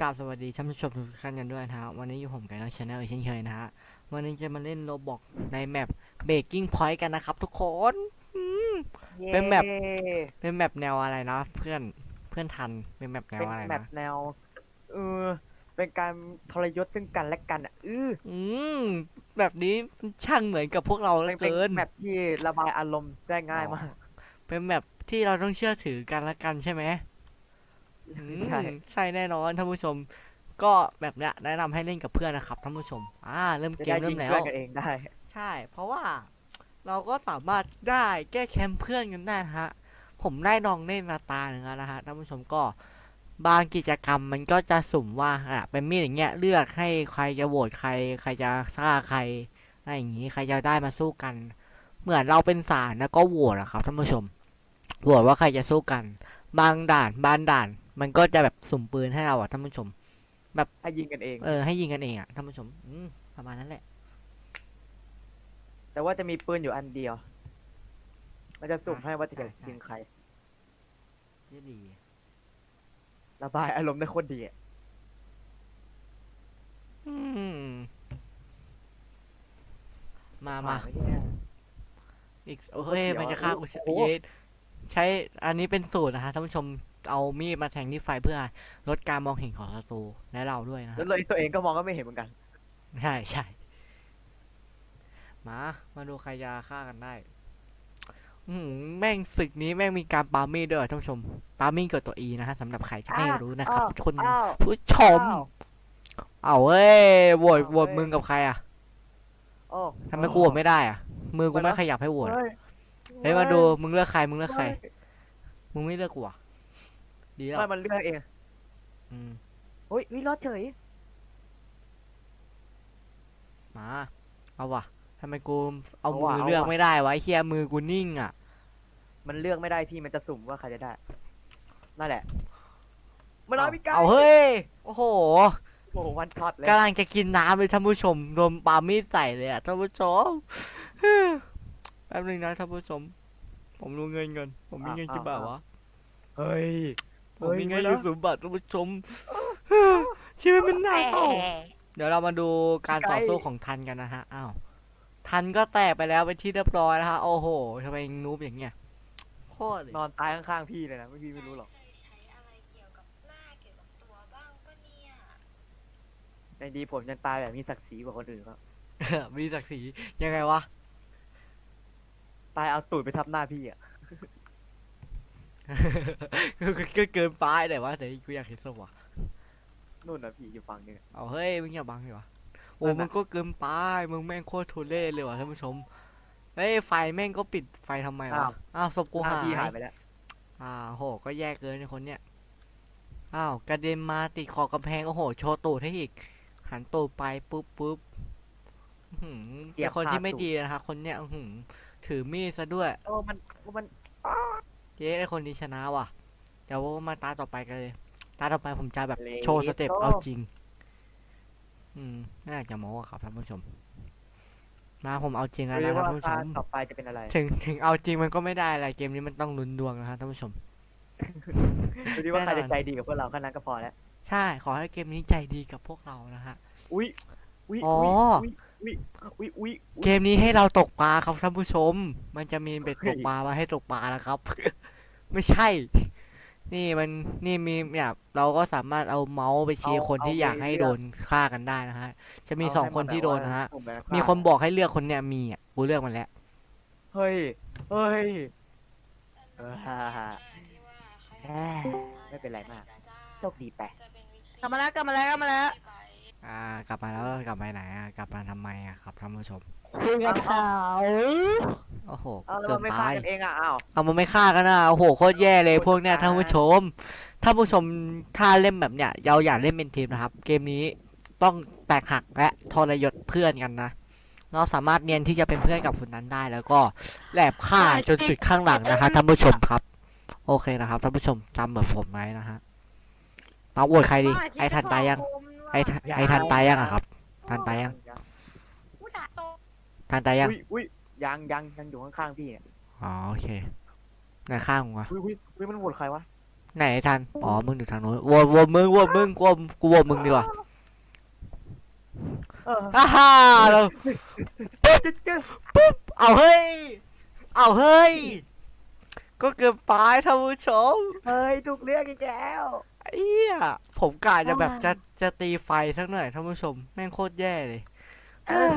กราบสวัสดีท่านผู้ชมทุกท่านกันด้วยนะฮะวันนี้อยู่ผมกับน้องชาแนลเช่นเคยนะฮะวันนี้จะมาเล่นโรบอกในแมปเบกกิ้งพอยต์กันนะครับทุกคนอืมเป็นแบบเป็นแมปแนวอะไรนะ เพื่อนเพื่อนทันเป็นแมปแนวเป็นอะไรแบนะบแนวเออ เป็นการทรยศซึ่งกันและกันอะเอออืมแบบนี้ช่างเหมือนกับพวกเราเหลืเป็อนเกินแมปที่ระบายอารมณ์ได้ง่ายมาก เป็นแมปที่เราต้องเชื่อถือกันและกันใช่ไหมอืมใช่ ใช่แน่นอนท่านผู้ชม ก็แบบเนี้ยแนะนำให้เล่นกับเพื่อนนะครับท่านผู้ชม อ่า เริ่มจะเกได้มเริ่ยิมงแล้ว เพื่อนกันเองได้ใช่ เพราะว่าเราก็สามารถได้แก้แค้นเพื่อนกันได้นะฮะ ผมได้ลองเล่นมาตาหนึ่งแล้วนะฮะท่านผู้ชมก็ บางกิจกรรมมันก็จะสุ่มว่าอะเป็นมีดอย่างเงี้ยเลือกให้ใครจะโหวตใคร ใครจะฆ่าใครอะไรอย่างงี้ใครจะได้มาสู้กัน เหมือนเราเป็นศาลแล้วก็โหวตอะครับท่านผู้ชมโหวตว่าใครจะสู้กัน บางด่านบางด่าน มันก็จะแบบสุ่มปืนให้เราอะท่านผู้ชมให้ยิงกันเอง เออให้ยิงกันเองอะท่านผู้ชมอืมประมาณนั้นแหละ แต่ว่าจะมีปืนอยู่อันเดียว มันจะสุ่มให้ว่าจะใช่ใช่ยิงใคร ที่ดี ระบายอารมณ์ได้โคตรดีอะอืมมามาไหเนี่ย อีกเฮ้ยเดี๋ยวมันจะฆ่ากูโอ้โห เยสใช้อันนี้เป็นสูตรนะฮะท่านผู้ชมเอามีดมาแทงที่ไฟเพื่อลดการมองเห็นของศัตรูและเราด้วยนะฮะ แล้วเลยตัวเองก็มองก็ไม่เห็นเหมือนกัน ใช่ใช่มา มาดูใครจะฆ่ากันได้อืม แม่งศึกนี้แม่งมีการปามีดด้วยท่านผู้ชม ปามีดกดตัวอีนะฮะสำหรับใครที่ไม่อ้าวรู้นะครับอ้าวคุณอ้าวผู้ชมอ้าวเอาเว้ยโหวตอ้าวโหวตเว้ยมึงกับใครอะโอ้ทำไมกูโหวตไม่ได้อะ มือกูไปนะไม่ขยับให้โหวตอะเฮ้ยเฮ้ยมาดูมึงเลือกใครมึงเลือกใคร มึงไม่เลือกกูอะดีแล้วไม่มันเลือกเองอืมเฮ้ยวิรอดเฉยมาเอาว่ะทำไมกูเอามือเลือกไม่ได้วะไอ้เฮียมือกูนิ่งอะ มันเลือกไม่ได้พี่มันจะสุ่มว่าใครจะได้ นั่นแหละมันเอาพี่ไก่เอาเฮ้ย โอ้โหโอ้โหวันช็อตเลยกำลังจะกินน้ำเลยท่านผู้ชมโดนปามีดใส่เลยอะท่านผู้ชม แป๊บนึงนะท่านผู้ชม ผมรู้เงินเงินผมมีเงินกี่บาทวะ เฮ้ย ผมมีเงินเฮ้อยยู่นะสูงบาทท่านผู้ชม ชีวิตมันน่าเศร้า เดี๋ยวเรามาดูการต่อสู้ของทันกันนะฮะ อ้าว ทันก็แตกไปแล้วเป็นที่เรียบร้อยแล้วฮะโอ้โหทำไมนูบอย่างเงี้ยโคตรเลยนอนตายข้างๆพี่เลยนะไม่พี่ไม่รู้หรอกเคยใช้อะไรเกี่ยวกับหน้าเกี่ยวกับตัวบ้างปะเนี่ยในดีผมยังตายแบบมีศักดิ์ศรีกว่าคนอื่นเขามีศักดิ์ศรียังไงวะตายเอาตูดไปทับหน้าพี่อะก็เกินไปแต่ว่าแต่กูอยากเห็นสว่ะนู่นนะพี่อยู่ฝั่งนึงอะเอาเฮ้ยมึงอย่าบังดิวะ โอ้นั่นน่ะมึงก็เกินไปมึงแม่งโคตรทุเรศเลยว่ะท่านผู้ชมเฮ้ยไฟแม่งก็ปิดไฟทำไมวะอ้าวศพกูหน้าหายพี่หายไปแล้วอ่าโหก็แย่เกินในคนเนี้ยอ้าวกระเด็นมาติดขอบกำแพงโอ้โหโชว์ตูดให้อีก หันตูดไปปุ๊บปุ๊บอื้อหือเสียเป็บนคนที่คาไม่ตูดดีนะครับคนเนี้ยอื้อหือถือมีดซะด้วย โอ้มันโอ้มันเจ๊ไอคนนี้ชนะว่ะ เดี๋ยวมาตาต่อไปกันเลย ตาต่อไปผมจะแบบเลโชว์สเต็ปโต้เอาจริง อืมน่าจะโม้อะครับท่านผู้ชม มาผมเอาจริงแล้วหรืนะอท่าว่านผู้ชตามต่อไปจะเป็นอะไรถึงถึงเอาจริงมันก็ไม่ได้อะไรเกมนี้มันต้องลุ้นดวงนะครับท่านผู้ชม ดูดิว่าใครแน่นอนจะใจดีกับพวกเราแค่นั้นก็พอแล้ว ใช่ขอให้เกมนี้ใจดีกับพวกเรานะฮะ อุ้ยอุ้ยอ๋อ อุ้ยอุ้ยอุ้ยอุ้ยเกมนี้ให้เราตกปลาครับท่านผู้ชม มันจะมีเบ็ดเฮ้ตยกปลามาให้ตกปลาแล้วครับ ไม่ใช่ นี่มันนี่มีเนี่ยเราก็สามารถเอาเมาส์ไปชี้คนที่อยากให้โดนฆ่ากันได้นะฮะ จะมีสองคนที่โดนนะฮะ มีคนบอกให้เลือกคนเนี่ยมีอะกูเลือกมันแล้ว เฮ้ย เฮ้ยเออฮ่าฮ่าที่ว่าใครแฮ่ไม่เป็นไรมาก โชคดีไปจะเป็นวิกซี่กลับมาแล้วกลับมาแล้วกลับมาแล้ว อ่ากลับมาแล้วกลับไปไหนอะกลับมาทำไมอะครับท่านผู้ชม คุยกับสาวโอ้โหเอาแล้วเกิมันนไม่ไปฆ่ากันเองอะอ้าวเอามันไม่ฆ่ากันนะโอ้โหโคตรแย่เลยพวกเนี้ยโคตรท่านผู้ชมท่านผู้ชมถ้าเล่นแบบเนี้ยเราอยากเล่นเป็นทีมนะครับ เกมนี้ต้องแตกหักและทรยศเพื่อนกันนะ เราสามารถเนียนที่จะเป็นเพื่อนกับคนนั้นได้แล้วก็แหลบฆ่าจนจุดข้างหลังนะคะท่านผู้ชมครับ โอเคนะครับท่านผู้ชมจำแบบผมไว้นะฮะมาโหวตใครดีไอ้ทันตายยัง ไอ้ทันไอ้ทันตายยังอะครับ ทันตายยังผู้ด่าโตทันตายยัง อุ้ยอุ้ยยังยังยังอยู่ข้างๆพี่เนี่ยอ๋อโอเคไหนข้างมึงวะอุ้ยอุ้ยอุ้ยมันโหวตใครวะไหนทัน อ๋อ มึงอยู่ทางโน้นวนวนมึงวนมึงกูวนกูวนมึงดีกว่าเออฮ่าฮ่าเราจิ๊ดจิ๊ดเอาเฮ้ย เอาเฮ้ย ก็เกินไปท่านผู้ชม เฮ้ยถูกเรียกอีกแล้ว ไอ้เหี้ยผมกะจะแบบอ่าจะจะตีไฟสักหน่อยท่านผู้ชม แม่งโคตรแย่เลย เออ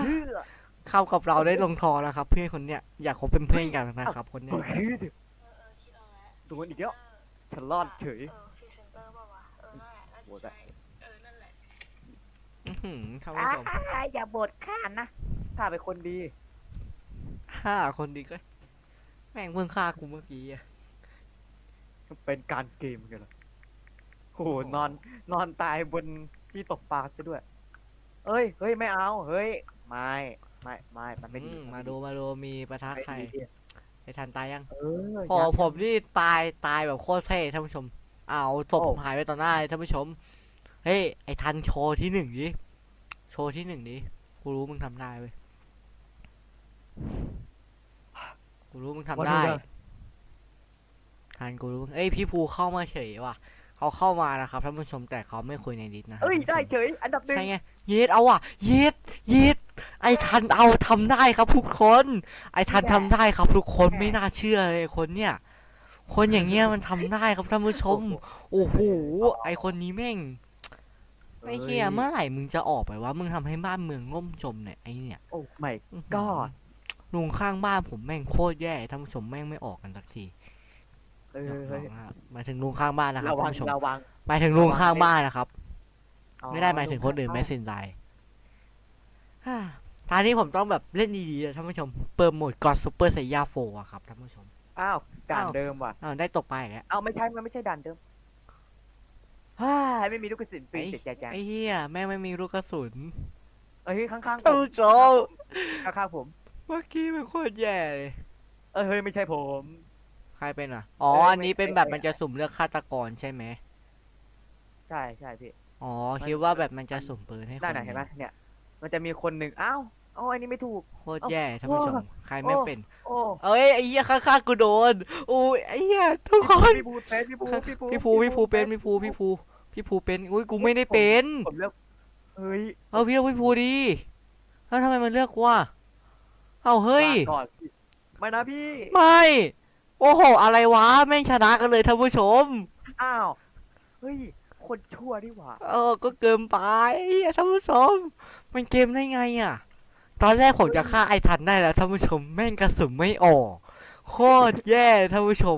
เข้ากับเราได้ลงทอแล้วครับ เพื่อนคนเนี้ยอยากคบเป็นเพื่อนกันนะครับ คนเนี้ยเฮ้ยโดนอีกแล้วฉันรอดเฉยโหวตอะอื้อหือท่านผู้ชมอย่าบดข้านะข้าเป็นคนดีห้าคนดีก็ แม่งเพิ่งฆ่ากูเมื่อกี้อะเป็นการเกมกันเหรอ โอ้โหนอนนอนตายบนที่ตกปลาซะด้วย เอ้ย เฮ้ย ไม่เอา เฮ้ย ไม่ ไม่ ไม่ มันไม่ดีอืมนมาไดูมาดูมีปะทะไม่ใครดีไอ้ทันตายยังเออพอยัง ผมนี่ตายตายแบบโคตรเท่ท่านผู้ชมเอาศพโอ้หายไปต่อหน้าเลยท่านผู้ชม เฮ้ยไอ้ทันโชว์ที่หนึ่งดิโชว์ที่หนึ่งดิกูรู้มึงทำได้เว้ยกูรู้มึงทำวันได้นี้นะทันกูรู้เอ้ยพี่ภูเข้ามาเฉยว่ะ เขาเข้ามานะครับท่านผู้ชมแต่เขาไม่คุยในดิสนะเอ้ยท่านผู้ชมได้เฉย อันดับหนึ่งใช่ไงเย็ดเอาอะเย็ดเย็ดไอ้ทันเอาทำได้ครับทุกคน ไอ้ทันทำได้ครับทุกคนไม่น่าเชื่อเลยคนเนี่ย คนอย่างเงี้ยมันทำได้ครับท่านผู้ชม โอ้โหไอคนนี้แม่งไอ้เฮียเมื่อไหร่มึงจะออกไปวะมึงทำให้บ้านเมืองล่มจมเนี่ยไอเนี่ยโอ้ไม่อื้อหือก็ลุงข้างบ้านผมแม่งโคตรแย่ท่านผู้ชมแม่งไม่ออกกันสักที เออหยอกเฮ้ยๆนะครับหมายถึงลุงข้างบ้านนะครับระวัท่างนผู้ชมระวัง หมายถึงลุงข้างบ้านนะครับอ๋อไม่ได้หมายถึงคนอื่นไม่สินใจฮ่าทางนี้ผมต้องแบบเล่นดีๆอะท่านผู้ชม เปิดโหมดกอดซูเปอร์ไซย่าโฟอะครับท่านผู้ชมอ้าวด่านอ้าวเดิมว่ะ อ้าวได้ตกไปอีกแล้วเอาไม่ใช่ มันไม่ใช่ด่านเดิมฮ่าไม่มีลูกกระสุนปืนไอ้เจ็ดแจงไอ้เหี้ยแม่งไม่มีลูกกระสุนเอ้ยข้างๆผท่านมผู้ชมข้างๆผม เมื่อกี้มันโคตรแย่เลย เอ้ยเฮ้ยไม่ใช่ผม ใครเป็นอะ อ๋อเอ้ยอันนี้เป็นแบบไม่มันจะสุ่มเลือกฆาตกรใช่ไหม ใช่ใช่พี่ อ๋อมันคิดว่าแบบมันจะสุ่มปืนให้คได้นไหนะเห็นไหมงเนี่ย มันจะมีคนหนึ่งอ้าวอ๋ออันนี้ไม่ถูก โคตรแย่ท่านผู้ชม ใครไม่โอ้เป็น โอ้เอ้ยไอ้เหี้ยข้างๆกูโดนอุ้ยไอ้เหี้ยทุกคนพี่ภูเป็นพี่ภูพี่ภูพี่ภูพี่ภูเป็นพี่ภูพี่ภูพี่ภูเป็น อุ้ยกูไม่ได้เป็นผมเลือกเฮ้ยเอาพี่เอาพี่ภูดีแล้วทำไมมันเลือกกูอะเอาเฮ้ยลาก่อนพี่ไม่นะพี่ ไม่ โอ้โห อะไรวะ แม่งชนะกันเลยท่านผู้ชม อ้าว เฮ้ย คนชั่วดีหว่า เออ ก็เกินไปเหี้ยท่านผู้ชม มันเกมได้ไงอะ ตอนแรกผมจะฆ่าไอ้ทันได้แล้วท่านผู้ชม แม่งกระสุนไม่ออก โคตรแย่ท่านผู้ชม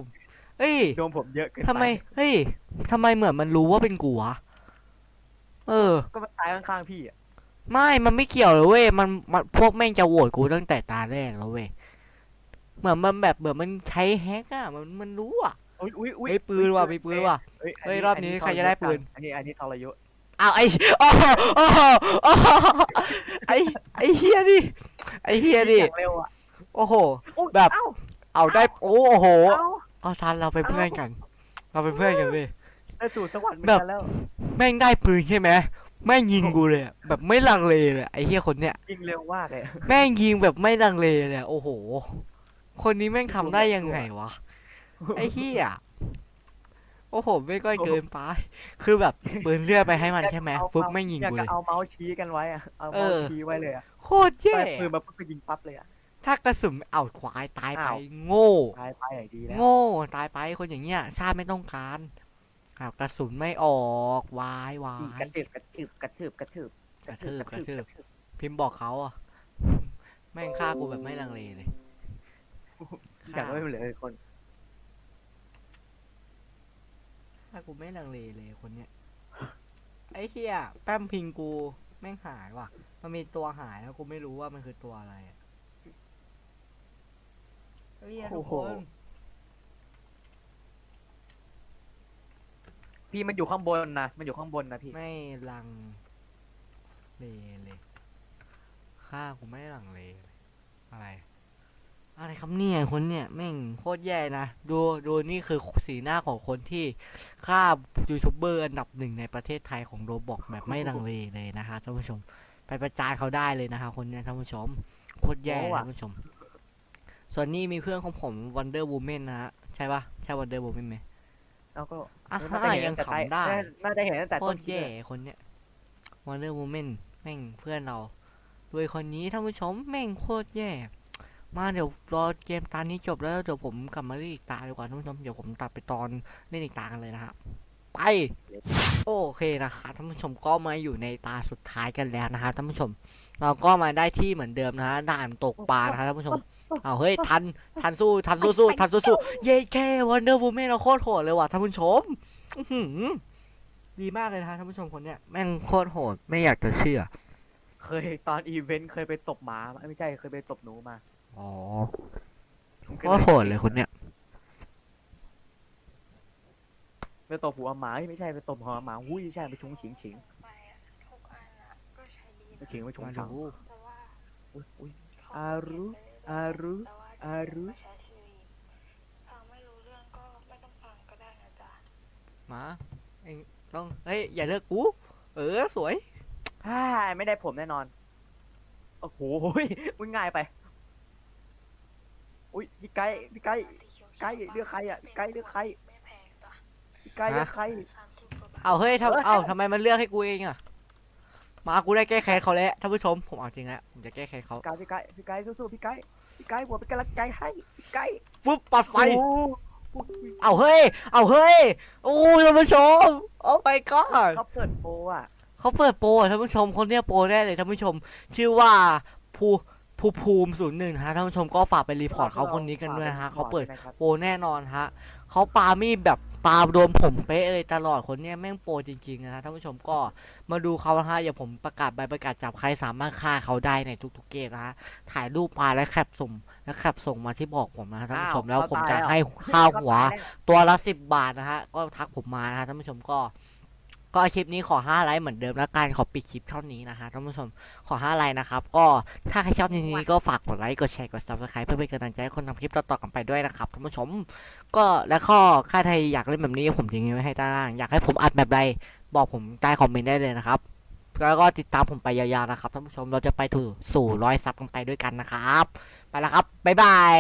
เอ้ย โดนผมเยอะเกินทำไมปเฮ้ย ทำไมเหมือนมันรู้ว่าเป็นกูวะเออ ก็มาตายข้างๆพี่อะไม่ มันไม่เกี่ยวเลยเว้ย มันมันพวกแม่งจะโหวตกูตั้งแต่ตาแรกแล้วเว้ย เหมือนมันแบบเหมือนมันใช้แฮกอะมันมันรู้อะอุ้ยอุ้ยอุ้ยเฮ้ยปืนว่ะมีปืนว่ะเฮ้ยเฮ้ยรอบนี้ใครจะได้ปืน อันนี้อันนี้ทรยศเอาไอ้โอ้โหโอ้โหโอ้โหไอ้ไอ้เฮียดิไอ้เฮียดิอย่างเร็วอะโอ้โห อุ๊ยแบบ เอ้าเอาได้โอ้โหเอ้าเอาทันเราเป็นเพื่อนกัน เราเป็นเพื่อนกันเว้ย ได้สู่สวรรค์เหมือนแบบกันแล้วแม่งได้ปืนใช่ไหมแม่งยิงกูเลยอะแบบไม่ลังเลเลยไอ้เฮียคนเนี้ยยิงเร็วมากเลยแม่งยิงแบบไม่ลังเลเลยอะโอ้โห คนนี้แม่งทำได้ยังไงวะ ไอ้เฮียโอ้โห ไม่ก้อยเกินไป คือแบบปืนเลือดไปให้มันใช่ไหมเอาฟึบไม่งยิงอยากกูจะเลยเอาเมาส์ชี้กันไว้อะเอาเอเมาอส์ชี้ไว้เลยอะโคตรแย่ได้ปืนมาปุ๊บก็ยิงปั๊บเลยอะถ้ากระสุนเอาควายตายไปอ้าวโง่ตายไปอย่างดีแล้วโง่ตายไปคนอย่างเงี้ย ชาติไม่ต้องการอ้าวกระสุนไม่ออกวายวาอืมยกระทืบกระทืบกระทืบกระทืบกระทืบกระทืบพิมพ์บอกเขาอะแม่งฆ่ากูแบบไม่ลังเลเลย อยากไม่เหลือคนฆ่ากูไม่ลังเลเลยคนเนี้ย ไอ้เชี่ยแป้มพิงกูแม่งหายว่ะ มันมีตัวหายแล้วกูไม่รู้ว่ามันคือตัวอะไรอะเฮ้ยทุกคนพี่มันอยู่ข้างบนนะมันอยู่ข้างบนนะพี่ ไม่ลังเลเลยฆ่ากูไม่ลังเลเลยอะไรอะ ไรครับเนี่ยคนเนี่ยแม่งโคตรแย่นะ ดูดูนี่คือสีหน้าของคนที่ฆ่ายูทูบเบอร์อันดับหนึ่งในประเทศไทยของโรบอกแบบไม่ลังเลเลยนะคะท่านผู้ชม ไปประจานเขาได้เลยนะคะ คนเนี้ยท่านผู้ชมโคตรแย่โอ้ว่ะท่านผู้ชม ส่วนนี้มีเพื่อนของผม Wonder Woman นะฮะใช่ปะใช่ Wonder Woman ไหมแล้วก็อะน่าจะเห็นยังตั้งแต่ขำได้น่าน่าจะเห็นตั้งแต่โคต้ตนรคลิปแย่เลยคนเนี้ย Wonder Woman แม่งเพื่อนเราด้วยคนนี้ท่านผู้ชมแม่งโคตรแย่ มาเดี๋ยวรอเกมตานี้จบแล้วเดี๋ยวผมกลับมาเล่นอีกตาดีกว่าท่านผู้ชมเดี๋ยวผมตัดไปตอนเล่นอีกตากันเลยนะฮะไปโอเคนะคะท่านผู้ชมก็มาอยู่ในตาสุดท้ายกันแล้วนะฮะท่านผู้ชม เราก็มาได้ที่เหมือนเดิมนะฮะด่านตกปลานะฮะท่านผู้ชมเอาเฮ้ยทันทันสู้ทันสู้สู้ทันสู้สู้เย้แค่วันเดอร์วูแมเราโคตรโหดเลยว่ะท่านผู้ชมดีมากเลยนะฮะท่านผู้ชมคนเนี้ยแม่งโคตรโหดไม่อยากจะเชื่อ เคยตอนอีเวนต์เคยไปตบหมาไม่ใช่เคยไปตบหนูมา อ๋อโคตรโหดเลยคนเนี้ยไปตบหัวหมาเอ้ยไม่ใช่ไปตบหัวหมาหุ้ยไม่ใช่ไปชุงฉิงฉิงไปอะทุกอันอะก็ใช้ดีไปนะฉิงไปชุงมาฉังดูแต่ว่าอุ้ยอุ้ยเขาอารุอารุแต่ว่าอารุไม่ใช้ซีรีฟังไม่รู้เรื่องก็ไม่ต้องฟังก็ได้นะจ๊ะมาเองต้องเฮ้ยอย่าเลิกกูเออสวยฮ่าไม่ได้ผมแน่นอน โอ้โหมึงง่ายไป อุ้ยพี่ไก่พี่ไก่สีเขียวๆไก่เลือกใครอะพี่ไก่เลือกใครไม่แพงจ้ะพี่ไก่เลือกใครสามสิบกว่าบาทเอาเฮ้ยเอ้ยทำเอาทำไมมันเลือกให้กูเองอะมากูได้แก้แค้นเขาแล้วท่านผู้ชมผมเอาจริงแล้วผมจะแก้แค้นเขาพี่ไก่พี่ไก่พี่ไก่สู้ๆพี่ไก่พี่ไก่ผมเป็นกำลังใจให้พี่ไก่ปุ๊บปัดไฟโอ้โหเอาเฮ้ย เอาเฮ้ย โอ้ยท่านผู้ชม โอ้ไปก่อนเขาเปิดโปรอะเขาเปิดโปรอะท่านผู้ชม คนเนี้ยโปรแน่เลยท่านผู้ชม ชื่อว่าภู ภูภูมิศูนย์หนึ่งฮะท่านผู้ชมก็ฝากไปรีพอร์ตเขาคนนี้กันด้วยนะฮะเขาเปิดนะครับโปรแน่นอนฮะเขาปามีดแบบปาโดนผมเป๊ะเลยตลอดคนเนี้ยแม่งโปรจริงๆนะฮะท่านผู้ชมก็มาดูเขานะฮะอย่าผมประกาศใบประกาศจับใครสามารถฆ่าเขาได้ในทุกๆเกมนะฮะถ่ายรูปมาและแคปส่งและแคปส่งมาที่บอกผมนะฮะท่านผู้ชมแล้วผมจะให้ค่าหัว ตัวละสิบบาทนะฮะก็ทักผมมานะฮะท่านผู้ชมก็ ก็คลิปนี้ขอ 5 ไลค์เหมือนเดิมแล้วกันขอปิดคลิปเท่านี้นะฮะท่านผู้ชมขอ 5 ไลค์นะครับ ก็ถ้าใครชอบในนี้ก็ฝากกดไลค์กดแชร์กด subscribe เพื่อเป็นกำลังใจให้คนทำคลิปต่อๆกันไปด้วยนะครับท่านผู้ชม ก็และข้อค่าใครอยากเล่นแบบนี้ผมทิ้งไว้ให้ด้านล่างอยากให้ผมอัดแบบใดบอกผมใต้คอมเมนต์ได้เลยนะครับแล้วก็ติดตามผมไปยาวๆนะครับท่านผู้ชมเราจะไปถึงสู่ร้อยซับกันไปด้วยกันนะครับ ไปแล้วครับบ๊ายบาย